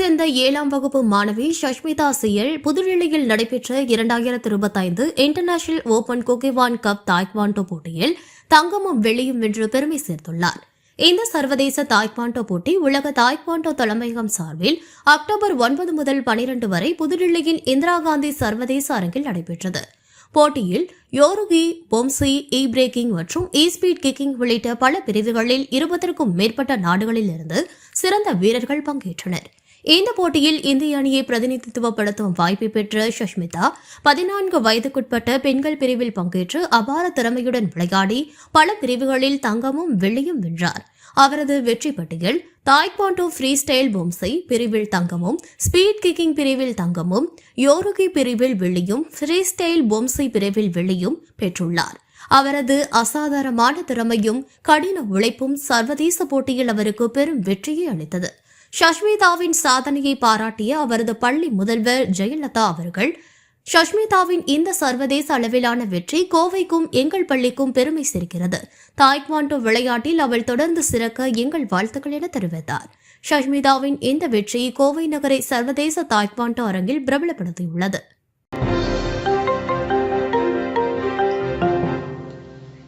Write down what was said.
சேர்ந்த ஏழாம் வகுப்பு மாணவி சஷ்மிதா சியல் புதுடில்லியில் நடைபெற்ற இரண்டாயிரத்து இருபத்தைந்து international open Kukkiwon cup taekwondo போட்டியில் தங்கமும் வெள்ளியும் வென்று பெருமை சேர்த்துள்ளார். இந்த சர்வதேச தாய்க்வாண்டோ போட்டி உலக தாய்க்வாண்டோ தலைமையகம் சார்பில் அக்டோபர் ஒன்பது முதல் பனிரெண்டு வரை புதுடில்லியின் இந்திரா காந்தி சர்வதேச அரங்கில் நடைபெற்றது. போட்டியில் யோருகி பொம்சி இ பிரேக்கிங் மற்றும் இ ஸ்பீட் கிக்கிங் உள்ளிட்ட பல பிரிவுகளில் இருபதற்கும் மேற்பட்ட நாடுகளிலிருந்து சிறந்த வீரர்கள் பங்கேற்றனர். இந்த போட்டியில் இந்திய அணியை பிரதிநிதித்துவப்படுத்தும் வாய்ப்பை பெற்ற சஷ்மிதா பதினான்கு வயதுக்குட்பட்ட பெண்கள் பிரிவில் பங்கேற்று அபார திறமையுடன் விளையாடி பல பிரிவுகளில் தங்கமும் வெள்ளியும் வென்றார். அவரது வெற்றி பட்டியல் தாய்க்வாண்டோ ஃப்ரீ ஸ்டைல் பொம்சை பிரிவில் தங்கமும் ஸ்பீட் கிக்கிங் பிரிவில் தங்கமும் யோருகி பிரிவில் வெள்ளியும் ஃப்ரீ ஸ்டைல் பொம்சை பிரிவில் வெள்ளியும் பெற்றுள்ளார். அவரது அசாதாரணமான திறமையும் கடின உழைப்பும் சர்வதேச போட்டியில் அவருக்கு பெரும் வெற்றியை அளித்தது. ஷஷ்மிதாவின் சாதனையை பாராட்டிய அவரது பள்ளி முதல்வர் ஜெயலலிதா அவர்கள் ஷஷ்மிதாவின் இந்த சர்வதேச அளவிலான வெற்றி கோவைக்கும் எங்கள் பள்ளிக்கும் பெருமை சேர்க்கிறது. தாய்க்வாண்டோ விளையாட்டில் அவள் தொடர்ந்து சிறக்க எங்கள் வாழ்த்துக்கள் என தெரிவித்தார். ஷஷ்மிதாவின் இந்த வெற்றி கோவை நகரை சர்வதேச தாய்க்வாண்டோ அரங்கில் பிரபலப்படுத்தியுள்ளது.